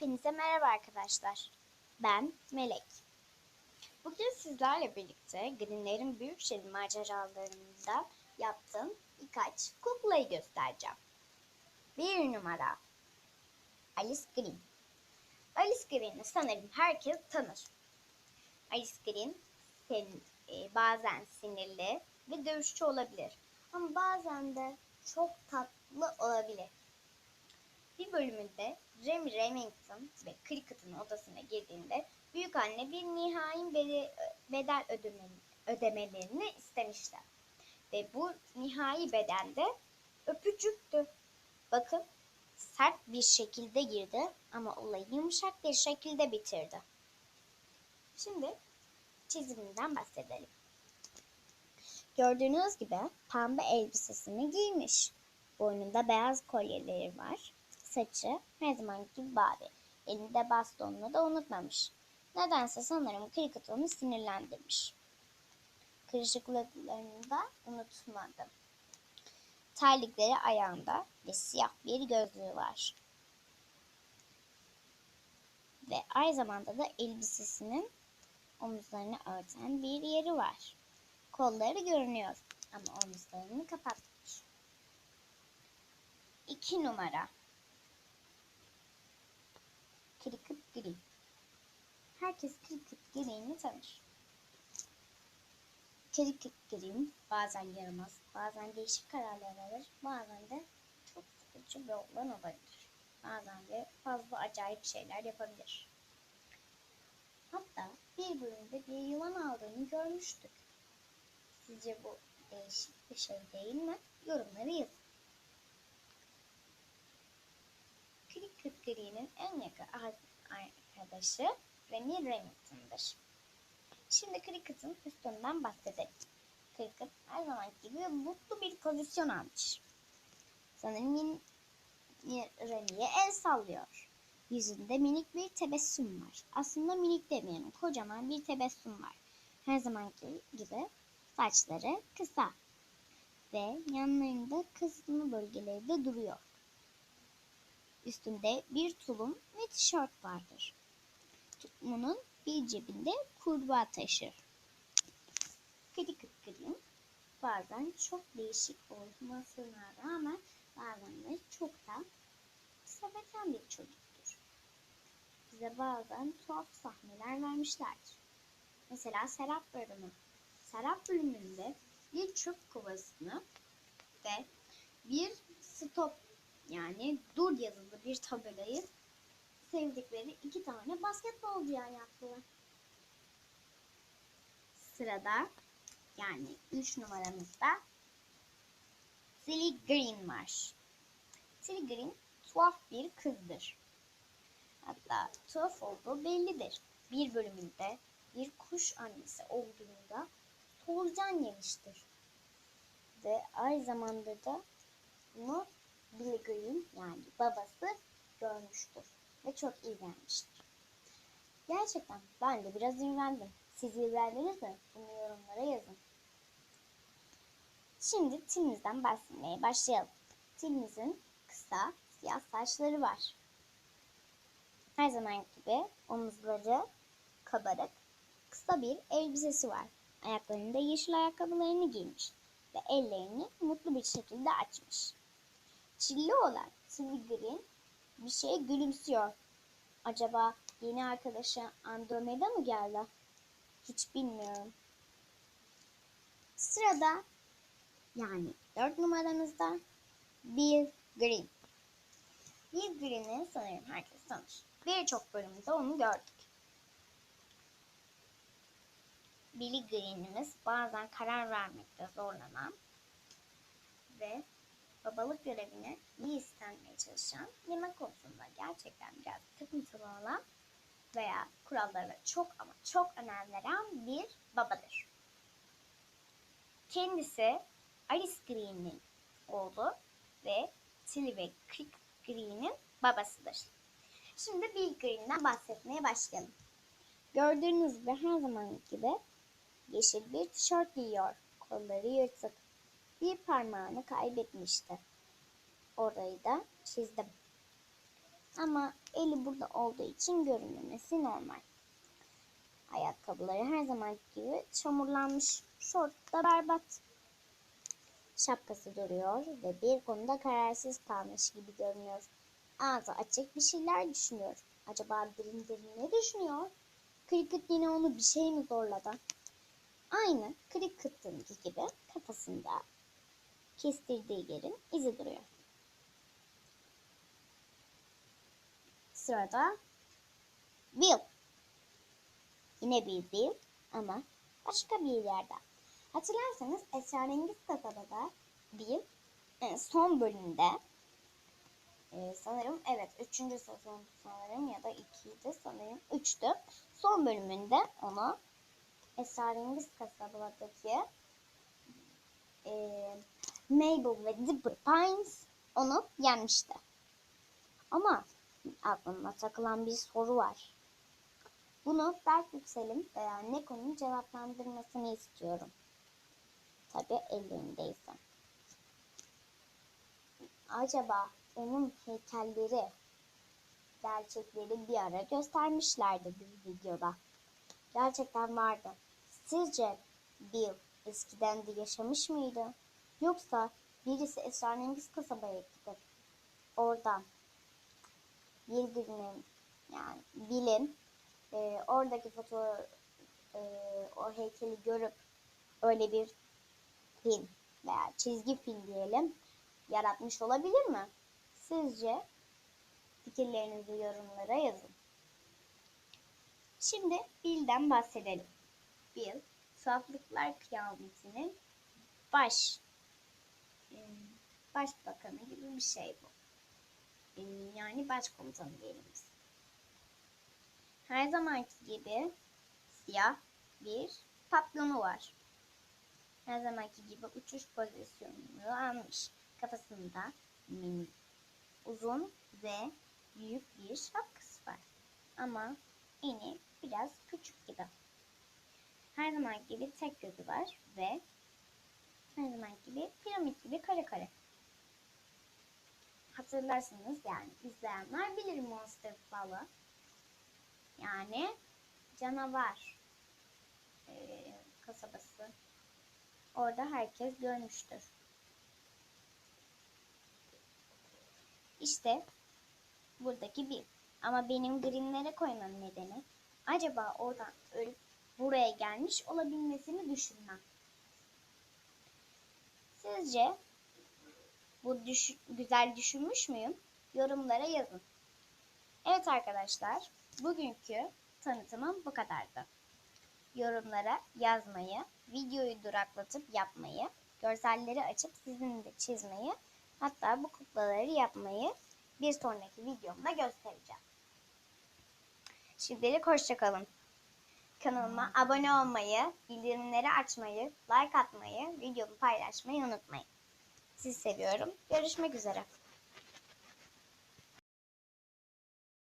Hepinize merhaba arkadaşlar. Ben Melek. Bugün sizlerle birlikte Greenler'in büyük şehir maceralarında yaptığım birkaç kuklayı göstereceğim. Bir numara. Alice Green. Alice Green'i sanırım herkes tanır. Alice Green sen, e, bazen sinirli ve dövüşçü olabilir. Ama bazen de çok tatlı olabilir. Bir bölümünde Remy Remington ve Cricket'ın odasına girdiğinde büyük anne bir nihai bede- bedel ödeme- ödemelerini istemişler. Ve bu nihai bedel de öpücüktü. Bakın sert bir şekilde girdi ama olayı yumuşak bir şekilde bitirdi. Şimdi çiziminden bahsedelim. Gördüğünüz gibi pembe elbisesini giymiş. Boynunda beyaz kolyeleri var. Saçı her zamanki gibi bade. Elinde bastonunu da unutmamış. Nedense sanırım Cricket onu sinirlendirmiş. Kırışıklıklarını da unutmadı. Terlikleri ayağında ve siyah bir gözlüğü var. Ve aynı zamanda da elbisesinin omuzlarını örten bir yeri var. Kolları görünüyor ama omuzlarını kapatmış. İki numara. Cricket Green. Herkes Cricket Green'i tanır. Cricket Green bazen yaramaz, bazen değişik kararlar alır, bazen de çok sıkıcı bir oğlan olabilir. Bazen de fazla acayip şeyler yapabilir. Hatta bir bölümde bir yılan aldığını görmüştük. Sizce bu değişik bir şey değil mi? Yorumları yazın. Cricket Green'in en yakın arkadaşı Remy Remington'dır. Şimdi Cricket'ın üstünden bahsedelim. Cricket her zaman gibi mutlu bir pozisyon almış. Sanırım min- Remy'ye el sallıyor. Yüzünde minik bir tebessüm var. Aslında minik demeyelim, kocaman bir tebessüm var. Her zamanki gibi saçları kısa ve yanlarında kısmı bölgeleri de duruyor. Üstünde bir tulum ve tişört vardır. Tulumunun bir cebinde kurbağa taşır. Cricket Green bazen çok değişik olmasına rağmen bazen de çok da sevecen bir çocuktur. Bize bazen tuhaf sahneler vermişlerdir. Mesela Serap bölümü. Serap bölümünde bir çöp kovasını ve bir stop yani dur yazılı bir tabelayı sevdikleri iki tane basketbolcuya yaptılar. Sırada yani 3 numaramızda Silly Green var. Silly Green tuhaf bir kızdır. Hatta tuhaf olduğu bellidir. Bir bölümünde bir kuş annesi olduğunda solucan yemiştir. Ve aynı zamanda da bunu Billy babası görmüştür ve çok ilgilenmiştir. Gerçekten ben de biraz ilgilendim. Siz ilgilendiniz mi? Bunu yorumlara yazın. Şimdi Tim'imizden bahsetmeye başlayalım. Tim'imizin kısa siyah saçları var. Her zaman gibi omuzları kabarık, kısa bir elbisesi var. Ayaklarında yeşil ayakkabılarını giymiş ve ellerini mutlu bir şekilde açmış. Çilli olan Silly Green bir şeye gülümsüyor. Acaba yeni arkadaşı Andromeda mı geldi? Hiç bilmiyorum. Sırada yani dört numaramızda Bill Green. Bill Green'i sanırım herkes tanır. Birçok bölümde onu gördük. Billy Green'imiz bazen karar vermekte zorlanan ve babalık görevini iyi istenmeye çalışan, yemek konusunda gerçekten biraz takıntılı olan veya kurallara çok ama çok önem veren bir babadır. Kendisi Alice Green'in oğlu ve Tilly ve Crick Green'in babasıdır. Şimdi Bill Green'den bahsetmeye başlayalım. Gördüğünüz gibi her zaman gibi yeşil bir tişört giyiyor. Kolları yırtık. Bir parmağını kaybetmişti. Orayı da çizdim. Ama eli burada olduğu için görünmemesi normal. Ayakkabıları her zaman gibi çamurlanmış. Şort da berbat. Şapkası duruyor ve bir konuda kararsız kalmış gibi görünüyor. Ağzı açık bir şeyler düşünüyor. Acaba derin derin ne düşünüyor? Cricket yine onu bir şey mi zorladı? Aynı Cricket'ınki gibi kafasında kestirdiği yerin izi duruyor. Sırada Bill. Yine bir Bill ama başka bir yerden. Hatırlarsanız Esrarengiz Kasaba'da Bill e, son bölümde e, sanırım evet 3. sezon sanırım ya da 2'ydi sanırım 3'tü. Son bölümünde ona Esrarengiz Kasaba'daki e, Mabel ve Dipper Pines onu yenmişti. Ama aklıma takılan bir soru var. Bunu Berk Yüksel'in veya Neko'nun cevaplandırmasını istiyorum. Tabi ellerindeyse. Acaba onun heykelleri, gerçekleri bir ara göstermişlerdi bir videoda. Gerçekten vardı. Sizce Bill eskiden de yaşamış mıydı? Yoksa birisi esrarengiz kasabaya gidip oradan birbirinin yani Bill'in e, oradaki foto e, o heykeli görüp öyle bir film veya çizgi film diyelim yaratmış olabilir mi? Sizce fikirlerinizi yorumlara yazın. Şimdi Bill'den bahsedelim. Bill, Tuhaflıklar Kıyameti'nin baş başbakanı gibi bir şey bu. E, Yani başkomutanı diyelim. Her zamanki gibi siyah bir patlonu var. Her zamanki gibi uçuş pozisyonunu almış. Kafasında minik, uzun ve büyük bir şapkası var. Ama eni biraz küçük gibi. Her zaman gibi tek gözü var ve her zaman gibi piramit gibi kare kare. Hatırlarsınız yani izleyenler bilir Monster Ball'ı. Yani canavar e, kasabası. Orada herkes görmüştür. İşte buradaki bir. Ama benim greenlere koymam nedeni acaba oradan ölüp buraya gelmiş olabilmesini düşünmem. Sizce bu düş güzel düşünmüş müyüm? Yorumlara yazın. Evet arkadaşlar, bugünkü tanıtımım bu kadardı. Yorumlara yazmayı, videoyu duraklatıp yapmayı, görselleri açıp sizin de çizmeyi, hatta bu kuklaları yapmayı bir sonraki videomda göstereceğim. Şimdilik hoşçakalın. Kanalıma abone olmayı, bildirimleri açmayı, like atmayı, videomu paylaşmayı unutmayın. Sizi seviyorum. Görüşmek üzere.